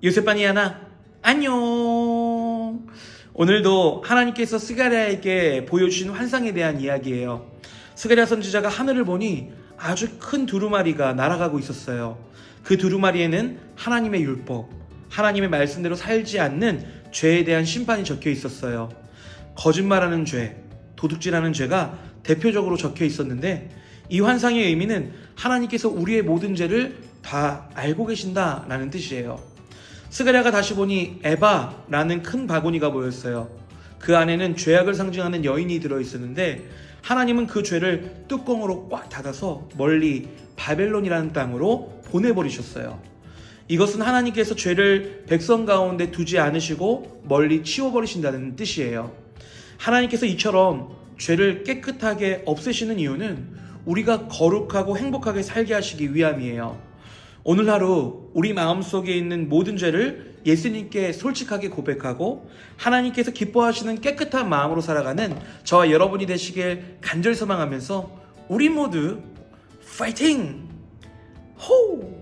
요셉바니아나 안녕. 오늘도 하나님께서 스가랴에게 보여주신 환상에 대한 이야기예요. 스가랴 선지자가 하늘을 보니 아주 큰 두루마리가 날아가고 있었어요. 그 두루마리에는 하나님의 율법, 하나님의 말씀대로 살지 않는 죄에 대한 심판이 적혀 있었어요. 거짓말하는 죄, 도둑질하는 죄가 대표적으로 적혀 있었는데 이 환상의 의미는 하나님께서 우리의 모든 죄를 다 알고 계신다라는 뜻이에요. 스가랴가 다시 보니 에바라는 큰 바구니가 보였어요. 그 안에는 죄악을 상징하는 여인이 들어 있었는데 하나님은 그 죄를 뚜껑으로 꽉 닫아서 멀리 바벨론이라는 땅으로 보내버리셨어요. 이것은 하나님께서 죄를 백성 가운데 두지 않으시고 멀리 치워버리신다는 뜻이에요. 하나님께서 이처럼 죄를 깨끗하게 없애시는 이유는 우리가 거룩하고 행복하게 살게 하시기 위함이에요. 오늘 하루 우리 마음속에 있는 모든 죄를 예수님께 솔직하게 고백하고 하나님께서 기뻐하시는 깨끗한 마음으로 살아가는 저와 여러분이 되시길 간절히 소망하면서 우리 모두 파이팅! 호!